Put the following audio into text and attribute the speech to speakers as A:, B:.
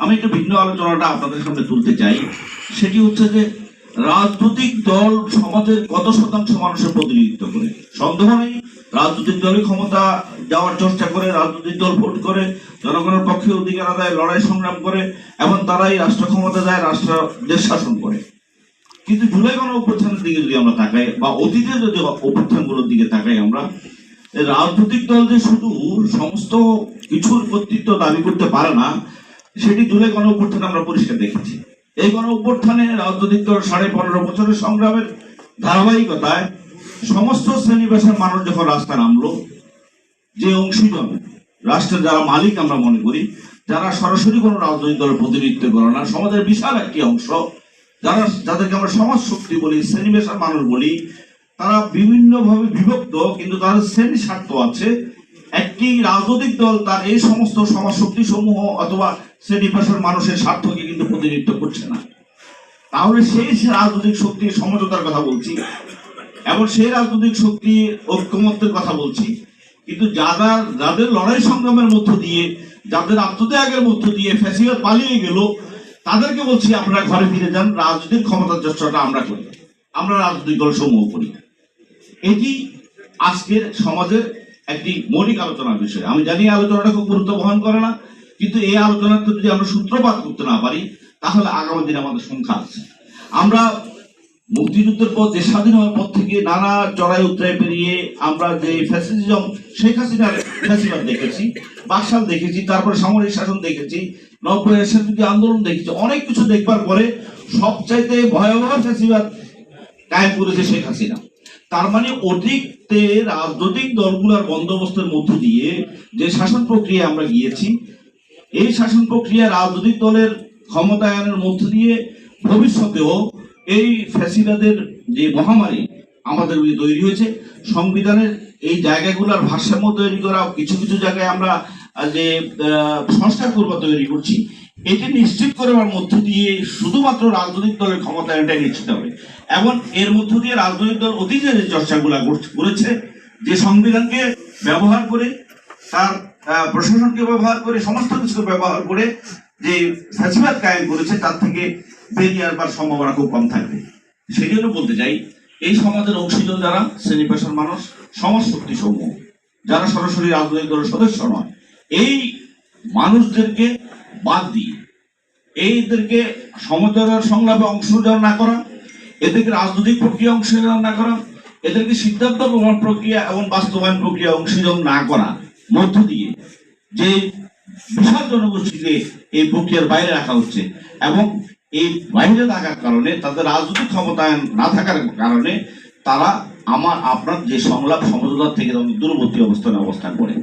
A: আমি একটু ভিন্ন আলোচনাটা আপনাদের সামনে তুলতে চাই। সেটি হচ্ছে যে, রাজনৈতিক দল সমাজের কত শতাংশ মানুষের প্রতিনিধিত্ব করে? সন্দেহ নেই, রাজনৈতিক দলই ক্ষমতা যাওয়ার চেষ্টা করে, রাজনৈতিক দল ভোট করে, জনগণের পক্ষে অধিকার আদায়, লড়াই সংগ্রাম করে, এবং তারাই রাষ্ট্র ক্ষমতা যায় রাষ্ট্র দেশ শাসন করে। কিন্তু জুলাই গণ অভ্যুত্থানের দিকে যদি আমরা তাকাই, বা অতীতে যদি অভ্যুত্থানগুলোর দিকে তাকাই আমরা রাজনৈতিক দল যে শুধু সমস্ত কিছুর কর্তৃত্ব দাবি করতে পারে না সেটি জুলাই গণ অভ্যুত্থানে আমরা পরিষ্কার দেখেছি। এই গণ অভ্যুত্থানে রাজনৈতিক দল সাড়ে পনেরো বছরের সংগ্রামের ধারাবাহিকতায় সমস্ত শ্রেণি পেশার মানুষ যখন রাস্তা নামলো, যে অংশীজন, রাষ্ট্রের যারা মালিক আমরা মনে করি, যারা সরাসরি কোনো রাজনৈতিক দলের প্রতিনিধিত্ব করে না, সমাজের বিশাল একটি অংশ, যারা, যাদেরকে আমরা সমাজ শক্তি বলি শ্রেণি পেশার মানুষ বলি, তারা বিভিন্নভাবে বিভক্ত, কিন্তু তাদের শ্রেণি স্বার্থ আছে একটি রাজনৈতিক দল তার এই সমস্ত সমাজ শক্তি সমূহ অথবা শ্রেণি পেশার মানুষের স্বার্থকে কিন্তু প্রতিনিধিত্ব করছে না। তাহলে সেই রাজনৈতিক শক্তির সমঝোতার কথা বলছি, এবং সেই রাজনৈতিক শক্তি ঐক্যমত্যের কথা বলছি। কিন্তু যারা, যাদের লড়াই সংগ্রামের মধ্য দিয়ে, যাদের আত্মত্যাগের মধ্য দিয়ে ফ্যাসিবাদ পালিয়ে গেল, তাদেরকে বলছি আপনারা ঘরে ফিরে যান, রাজনৈতিক ক্ষমতার চেষ্টাটা আমরা করি, আমরা রাজনৈতিক দল সমূহ করি। এটি আজকের সমাজের একটি মৌলিক আলোচনার বিষয়। আমি জানি আলোচনাটা খুব গুরুত্ব বহন করে না, কিন্তু এই আলোচনাতে যদি আমরা সূত্রপাত করতে না পারি, তাহলে আগামী দিনে আমাদের সংখ্যা আছে। আমরা মুক্তিযুদ্ধের পর, যে স্বাধীন হওয়ার পর থেকে নানা চড়াই উত্তরায় পেরিয়ে আমরা যে ফ্যাসিজম, শেখ হাসিনার ফ্যাসিবাদ দেখেছি, বাকশাল দেখেছি, তারপরে সামরিক শাসন দেখেছি, নব্বই যদি আন্দোলন দেখেছি, অনেক কিছু দেখবার পরে সবচাইতে ভয়াবহ ফ্যাসিবাদ কায়েম করেছে শেখ হাসিনা। তার মানে অতীতে রাজনৈতিক দলগুলোর বন্দোবস্তের মধ্য দিয়ে যে শাসন প্রক্রিয়া আমরা গিয়েছি, এই শাসন প্রক্রিয়া রাজনৈতিক দলের ক্ষমতায়নের মধ্য দিয়ে ভবিষ্যতেও এই ফ্যাসিবাদের যে মহামারী আমাদের তৈরি হয়েছে, সংবিধানের এই জায়গাগুলোর ভারসাম্য তৈরি করা, কিছু কিছু জায়গায় আমরা যে সংস্কার করবা তৈরি করছি এটি নিশ্চিত করার মধ্য দিয়ে শুধুমাত্র রাজনৈতিক দলের ক্ষমতায়নটাই নিশ্চিত হবে। এবং এর মধ্য দিয়ে রাজনৈতিক দল অতীতে যে চর্চাগুলো করেছে যে সংবিধানকে ব্যবহার করে, তার প্রশাসনকে ব্যবহার করে, সমস্ত কিছু ব্যবহার করে যে ফ্যাসিবাদ কায়েম করেছে, তার থেকে বেরিয়ে আসবার সম্ভাবনা খুব কম থাকবে। সেই জন্য বলতে চাই, এই সমাজের অংশীজন যারা, শ্রেণি পেশার মানুষ সমাজ শক্তি সমূহ যারা সরাসরি রাজনৈতিক দলের সদস্য নয়, এই মানুষদেরকে বাদ দিয়ে এইদেরকে সমঝোতার সংলাপে অংশগ্রহণ না করা, এদেরকে রাজনৈতিক প্রক্রিয়া অংশগ্রহণ না করা, এদেরকে সিদ্ধান্ত গ্রহণ প্রক্রিয়া এবং বাস্তবায়ন প্রক্রিয়া অংশগ্রহণ না করা। মধ্য দিয়ে যে বিশাল জনগোষ্ঠীকে এই প্রক্রিয়ার বাইরে রাখা হচ্ছে এবং এই বাইরে থাকার কারণে, তাদের রাজনৈতিক ক্ষমতায়ন না থাকার কারণে তারা আমার, আপনার যে সংলাপ সমঝোতার থেকে দূরবর্তী অবস্থানে অবস্থান করে।